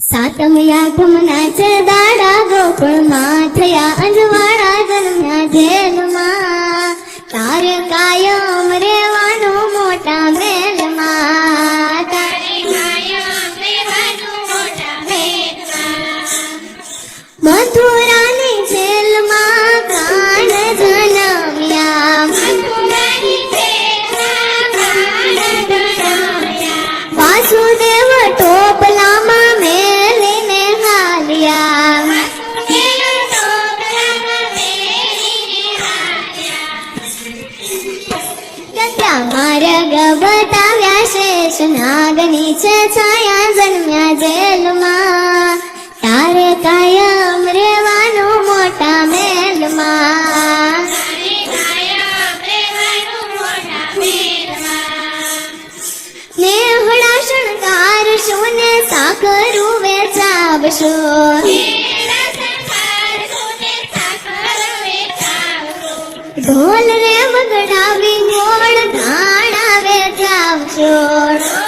સાતમ આઠમ નાચે દાડા ગોકુળમાં થયા અંજવાળા જન્મ્યા જેલમાં ત્યાં માર્ગ જન્મ્યા જેલમાં. તારે કાયમ રેવાનું મોટા મેલમાં નેહડા શણગારશું ને સાકરું વેચાવશો. ઢોલ રે વેચાવશો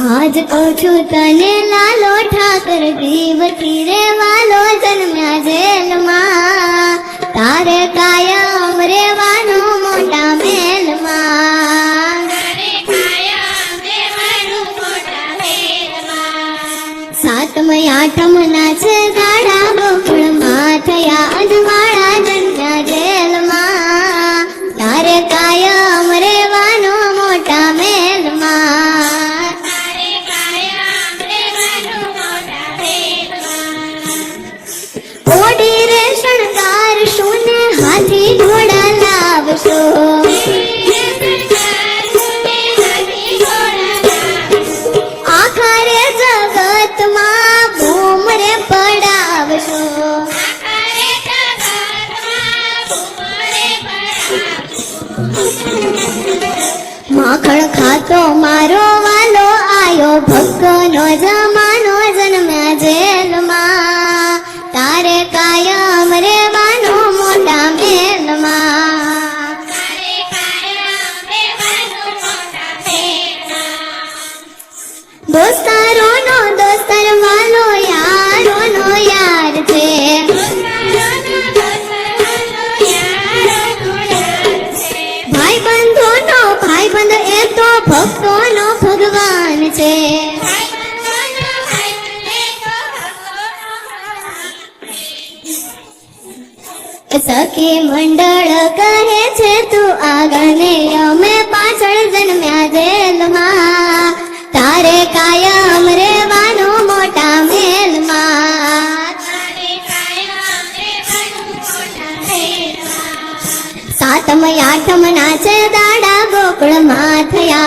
આજ કહું છું તને લાલો ઠાકર દેવતી રે શણગારશું ને હાથી ઘોડા માખણ ખાતો મારો વાલો આયો ભક્તનો જમાનો દોસ્તારો નો દોસ્તાર યારો છે. ભાઈ બંધો એ તો ભક્તો ભગવાન છે. સખી મંડળ કહે છે, તું આગળ ને અમે પાછળ જન્મ્યા સાતમ આઠમ ના છે દાડા ગોકુળમાં થયા